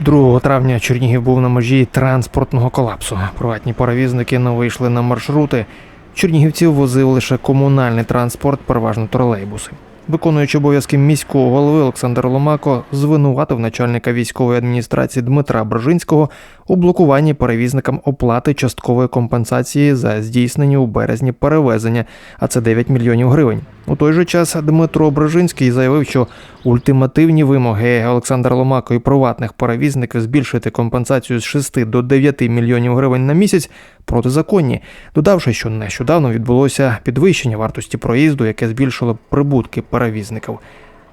2 травня Чернігів був на межі транспортного колапсу. Приватні перевізники не вийшли на маршрути. Чернігівців возив лише комунальний транспорт, переважно тролейбуси. Виконуючи обов'язки міського голови Олександр Ломако звинуватив начальника військової адміністрації Дмитра Брожинського у блокуванні перевізникам оплати часткової компенсації за здійснені у березні перевезення, а це 9 мільйонів гривень. У той же час Дмитро Брожинський заявив, що ультимативні вимоги Олександра Ломако і приватних перевізників збільшити компенсацію з 6 до 9 мільйонів гривень на місяць протизаконні, додавши, що нещодавно відбулося підвищення вартості проїзду, яке збільшило прибутки перевізників.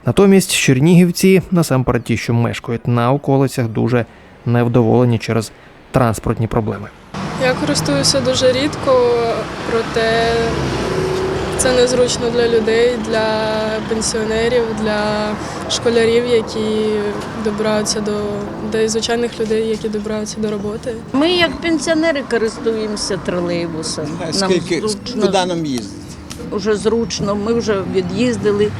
Натомість чернігівці, насамперед ті, що мешкають на околицях, дуже невдоволені через транспортні проблеми. Я користуюся дуже рідко, проте це незручно для людей, для пенсіонерів, для школярів, які добираються до да звичайних людей, які добираються до роботи. Ми, як пенсіонери, користуємося тролейбусом. Нам Скільки зручно, куди нам їздити? Вже зручно. Ми вже від'їздили.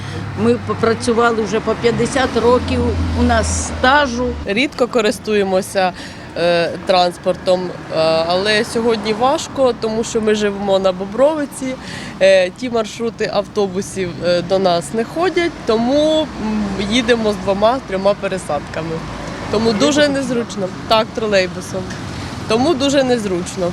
Ми попрацювали вже по 50 років. У нас стажу. рідко користуємося е, транспортом, е, але сьогодні важко, тому що ми живемо на Бобровиці. Е, ті маршрути автобусів е, до нас не ходять, тому їдемо з двома-трьома пересадками. Тому дуже незручно. Так, тролейбусом. Тому дуже незручно.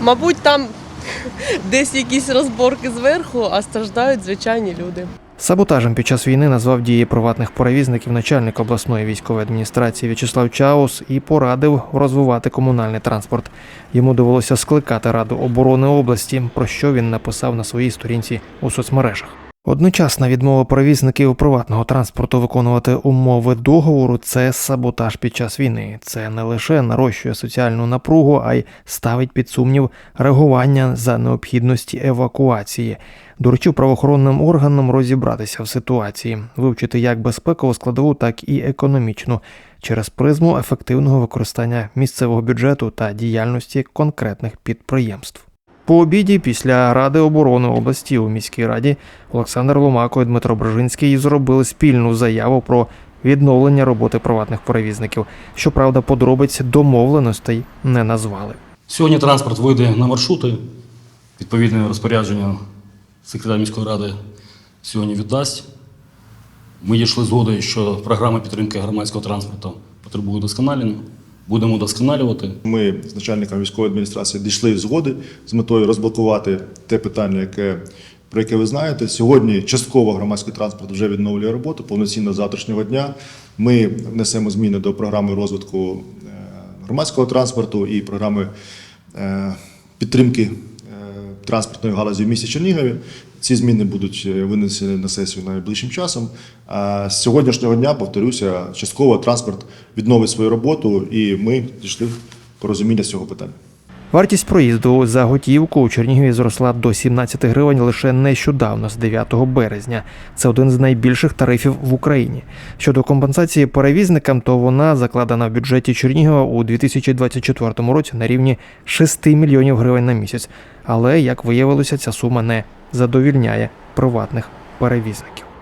Мабуть, там десь якісь розборки зверху, а страждають звичайні люди. Саботажем під час війни назвав дії приватних перевізників начальник обласної військової адміністрації В'ячеслав Чаус і порадив розвивати комунальний транспорт. Йому довелося скликати Раду оборони області, про що він написав на своїй сторінці у соцмережах. Одночасна відмова перевізників приватного транспорту виконувати умови договору це саботаж під час війни. Це не лише нарощує соціальну напругу, а й ставить під сумнів реагування за необхідності евакуації. Доручив правоохоронним органам розібратися в ситуації, вивчити як безпекову складову, так і економічну через призму ефективного використання місцевого бюджету та діяльності конкретних підприємств. По обіді після Ради оборони області у міській раді Олександр Ломако і Дмитро Брожинський зробили спільну заяву про відновлення роботи приватних перевізників. Щоправда, подробиць домовленостей не назвали. Сьогодні транспорт вийде на маршрути. Відповідне розпорядження секретар міської ради сьогодні віддасть. Ми дійшли згоди, що програма підтримки громадського транспорту потребує удосконалення. Будемо удосконалювати. Ми з начальником військової адміністрації дійшли згоди з метою розблокувати те питання, яке про яке ви знаєте. Сьогодні частково громадський транспорт вже відновлює роботу повноцінно з завтрашнього дня. Ми внесемо зміни до програми розвитку е, громадського транспорту і програми е, підтримки е, транспортної галузі в місті Чернігові. Ці зміни будуть е, винесені на сесію найближчим часом. А з сьогоднішнього дня, повторюся, частково транспорт відновить свою роботу, і ми дійшли порозуміння з цього питання. Вартість проїзду за готівку у Чернігові зросла до 17 гривень лише нещодавно, з 9 березня. Це один з найбільших тарифів в Україні. Щодо компенсації перевізникам, то вона закладена в бюджеті Чернігова у 2024 році на рівні 6 мільйонів гривень на місяць. Але як виявилося, ця сума не задовільняє приватних перевізників.